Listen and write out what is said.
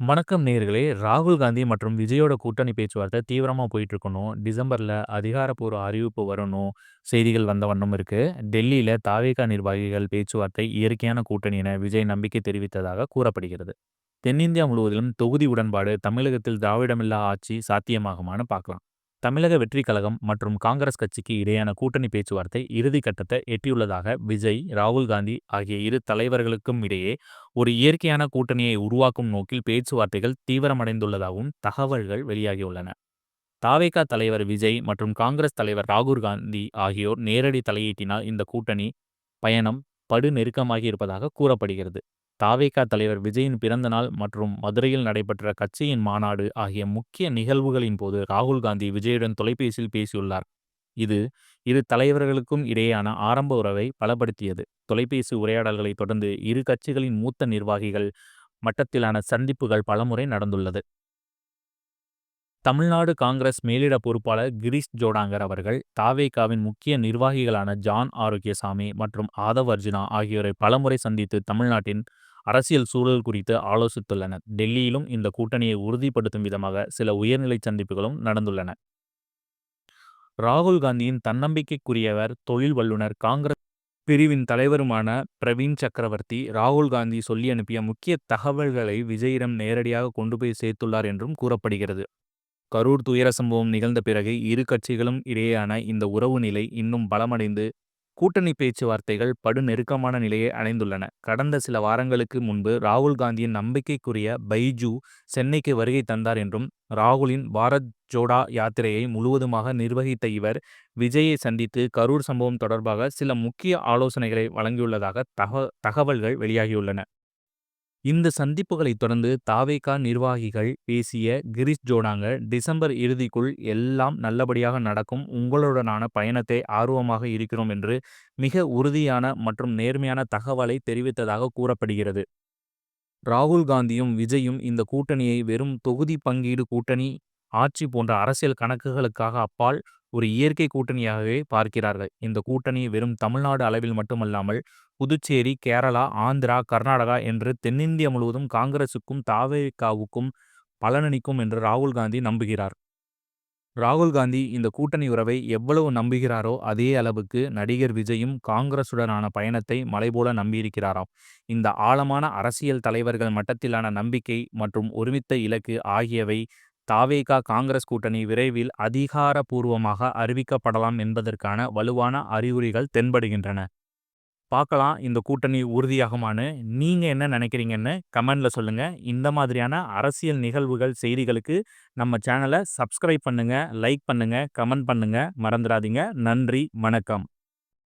வணக்கம் நேயர்களே! ராகுல் காந்தி மற்றும் விஜயோட கூட்டணி பேச்சுவார்த்தை தீவிரமா போயிட்டு இருக்கணும். டிசம்பர்ல அதிகாரப்பூர்வ அறிவிப்பு வரணும். செய்திகள் வந்த வண்ணம் இருக்கு. டெல்லியில தாவேகா நிர்வாகிகள் பேச்சுவார்த்தை இயற்கையான கூட்டணி என விஜய் நம்பிக்கை தெரிவித்ததாக கூறப்படுகிறது. தென்னிந்தியா முழுவதிலும் தொகுதி உடன்பாடு தமிழகத்தில் திராவிடமில்லா ஆட்சி சாத்தியமாகுமான்னு பார்க்கலாம். தமிழக வெற்றி கழகம் மற்றும் காங்கிரஸ் கட்சிக்கு இடையான கூட்டணி பேச்சுவார்த்தை இறுதி கட்டத்தை எட்டியுள்ளதாக விஜய், ராகுல் காந்தி ஆகிய இரு தலைவர்களுக்கும் இடையே ஒரு இயற்கையான கூட்டணியை உருவாக்கும் நோக்கில் பேச்சுவார்த்தைகள் தீவிரமடைந்துள்ளதாகவும் தகவல்கள் வெளியாகியுள்ளன. தாவேகா தலைவர் விஜய் மற்றும் காங்கிரஸ் தலைவர் ராகுல் காந்தி ஆகியோர் நேரடி தலையீட்டினால் இந்த கூட்டணி பயணம் படு நெருக்கமாகி இருப்பதாக கூறப்படுகிறது. தாவேகா தலைவர் விஜயின் பிறந்த நாள் மற்றும் மதுரையில் நடைபெற்ற கட்சியின் மாநாடு ஆகிய முக்கிய நிகழ்வுகளின் போது ராகுல் காந்தி விஜயுடன் தொலைபேசியில் பேசியுள்ளார். இது இரு தலைவர்களுக்கும் இடையேயான ஆரம்ப உறவை பலப்படுத்தியது. தொலைபேசி உரையாடல்களை தொடர்ந்து இரு கட்சிகளின் மூத்த நிர்வாகிகள் மட்டத்திலான சந்திப்புகள் பலமுறை நடந்துள்ளது. தமிழ்நாடு காங்கிரஸ் மேலிட பொறுப்பாளர் கிரீஷ் ஜோடாங்கர் அவர்கள் தாவேகாவின் முக்கிய நிர்வாகிகளான ஜான் ஆரோக்கியசாமி மற்றும் ஆதவ் அர்ஜுனா ஆகியோரை பலமுறை சந்தித்து தமிழ்நாட்டின் அரசியல் சூழல் குறித்து ஆலோசித்துள்ளனர். டெல்லியிலும் இந்த கூட்டணியை உறுதிப்படுத்தும் விதமாக சில உயர்நிலை சந்திப்புகளும் நடந்துள்ளன. ராகுல் காந்தியின் தன்னம்பிக்கைக்குரியவர் தொழில் வல்லுநர் காங்கிரஸ் பிரிவின் தலைவருமான பிரவீன் சக்கரவர்த்தி ராகுல் காந்தி சொல்லி அனுப்பிய முக்கிய தகவல்களை விஜயிடம் நேரடியாக கொண்டு போய் சேர்த்துள்ளார் என்றும் கூறப்படுகிறது. கரூர் துயர சம்பவம் நிகழ்ந்த பிறகு இரு கட்சிகளும் இடையேயான இந்த உறவு நிலை இன்னும் பலமடைந்து கூட்டணி பேச்சுவார்த்தைகள் படு நெருக்கமான நிலையை அடைந்துள்ளன. கடந்த சில வாரங்களுக்கு முன்பு ராகுல் காந்தியின் நம்பிக்கைக்குரிய பைஜூ சென்னைக்கு வருகை தந்தார் என்றும் ராகுலின் பாரத் ஜோடா யாத்திரையை முழுவதுமாக நிர்வகித்த இவர் விஜயை சந்தித்து கரூர் சம்பவம் தொடர்பாக சில முக்கிய ஆலோசனைகளை வழங்கியுள்ளதாக தகவல்கள் வெளியாகியுள்ளன. இந்த சந்திப்புகளை தொடர்ந்து தாவேகா நிர்வாகிகள் பேசிய கிரிஷ் ஜோடாங்க டிசம்பர் இறுதிக்குள் எல்லாம் நல்லபடியாக நடக்கும் உங்களுடனான பயணத்தை ஆர்வமாக இருக்கிறோம் என்று மிக உறுதியான மற்றும் நேர்மையான தகவலை தெரிவித்ததாக கூறப்படுகிறது. ராகுல் காந்தியும் விஜயும் இந்த கூட்டணியை வெறும் தொகுதி பங்கீடு கூட்டணி ஆட்சி போன்ற அரசியல் கணக்குகளுக்காக அப்பால் ஒரு இயற்கை கூட்டணியாகவே பார்க்கிறார்கள். இந்த கூட்டணி வெறும் தமிழ்நாடு அளவில் மட்டுமல்லாமல் புதுச்சேரி, கேரளா, ஆந்திரா, கர்நாடகா என்று தென்னிந்தியா முழுவதும் காங்கிரசுக்கும் தாவேகாவுக்கும் பலனளிக்கும் என்று ராகுல் காந்தி நம்புகிறார். ராகுல் காந்தி இந்த கூட்டணி உறவை எவ்வளவு நம்புகிறாரோ அதே அளவுக்கு நடிகர் விஜயும் காங்கிரசுடனான பயணத்தை மலைபோல நம்பியிருக்கிறாராம். இந்த ஆழமான அரசியல் தலைவர்கள் மட்டத்திலான நம்பிக்கை மற்றும் ஒருமித்த இலக்கு ஆகியவை தாவேகா காங்கிரஸ் கூட்டணி விரைவில் அதிகாரபூர்வமாக அறிவிக்கப்படலாம் என்பதற்கான வலுவான அறிகுறிகள் தென்படுகின்றன. பார்க்கலாம் இந்த கூட்டணி உறுதியாகுமான்னு. நீங்கள் என்ன நினைக்கிறீங்கன்னு கமெண்டில் சொல்லுங்கள் இந்த மாதிரியான அரசியல் நிகழ்வுகள், செய்திகளுக்கு நம்ம சேனலை சப்ஸ்கிரைப் பண்ணுங்கள் லைக் பண்ணுங்கள் கமெண்ட் பண்ணுங்கள் மறந்துடாதீங்க. நன்றி, வணக்கம்.